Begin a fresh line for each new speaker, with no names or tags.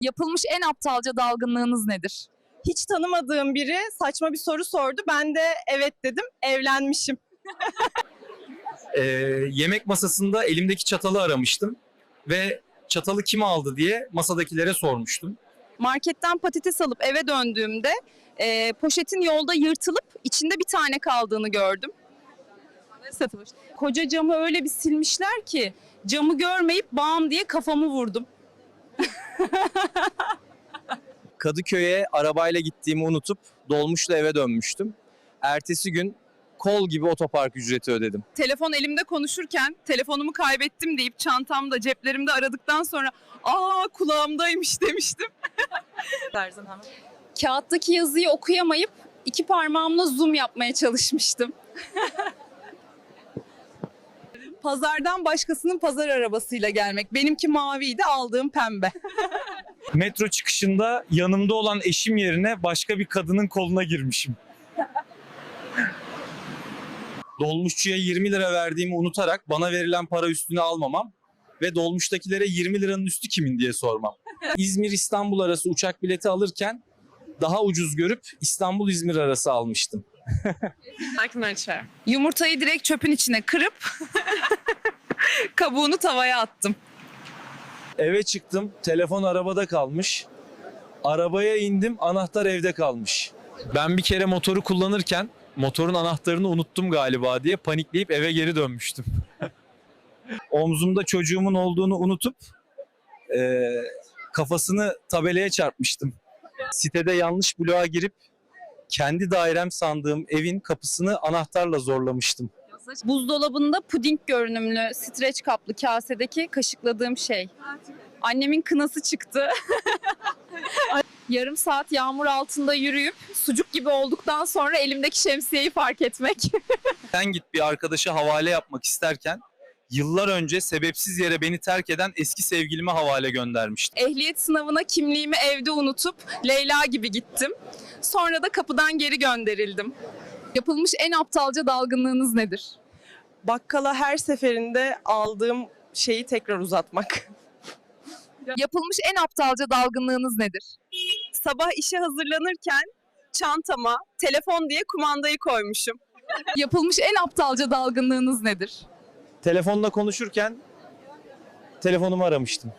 Yapılmış en aptalca dalgınlığınız nedir?
Hiç tanımadığım biri saçma bir soru sordu. Ben de evet dedim. Evlenmişim.
Ee, yemek masasında elimdeki çatalı aramıştım ve çatalı kim aldı diye masadakilere sormuştum.
Marketten patates alıp eve döndüğümde e, poşetin yolda yırtılıp içinde bir tane kaldığını gördüm. Koca camı öyle bir silmişler ki camı görmeyip bam diye kafamı vurdum.
Kadıköy'e arabayla gittiğimi unutup dolmuşla eve dönmüştüm. Ertesi gün kol gibi otopark ücreti ödedim.
Telefon elimde konuşurken telefonumu kaybettim deyip çantamda ceplerimde aradıktan sonra aa kulağımdaymış demiştim. Kağıttaki yazıyı okuyamayıp iki parmağımla zoom yapmaya çalışmıştım. Pazardan başkasının pazar arabasıyla gelmek. Benimki maviydi, aldığım pembe.
Metro çıkışında yanımda olan eşim yerine başka bir kadının koluna girmişim. Dolmuşçuya 20 lira verdiğimi unutarak bana verilen para üstüne almamam ve dolmuştakilere 20 liranın üstü kimin diye sormam. İzmir-İstanbul arası uçak bileti alırken daha ucuz görüp İstanbul-İzmir arası almıştım.
Yumurtayı direkt çöpün içine kırıp kabuğunu tavaya attım.
Eve çıktım, telefon arabada kalmış. Arabaya indim, anahtar evde kalmış. Ben bir kere motoru kullanırken motorun anahtarını unuttum galiba diye panikleyip eve geri dönmüştüm. Omzumda çocuğumun olduğunu unutup eee, kafasını tabelaya çarpmıştım. Sitede yanlış bloğa girip kendi dairem sandığım evin kapısını anahtarla zorlamıştım.
Buzdolabında puding görünümlü streç kaplı kasedeki kaşıkladığım şey. Annemin kınası çıktı. Yarım saat yağmur altında yürüyüp sucuk gibi olduktan sonra elimdeki şemsiyeyi fark etmek.
Sen git bir arkadaşa havale yapmak isterken yıllar önce sebepsiz yere beni terk eden eski sevgilime havale göndermiştim.
Ehliyet sınavına kimliğimi evde unutup Leyla gibi gittim. Sonra da kapıdan geri gönderildim.
Yapılmış en aptalca dalgınlığınız nedir?
Bakkala her seferinde aldığım şeyi tekrar uzatmak.
Yapılmış en aptalca dalgınlığınız nedir?
Sabah işe hazırlanırken çantama telefon diye kumandayı koymuşum.
Yapılmış en aptalca dalgınlığınız nedir?
Telefonla konuşurken telefonumu aramıştım.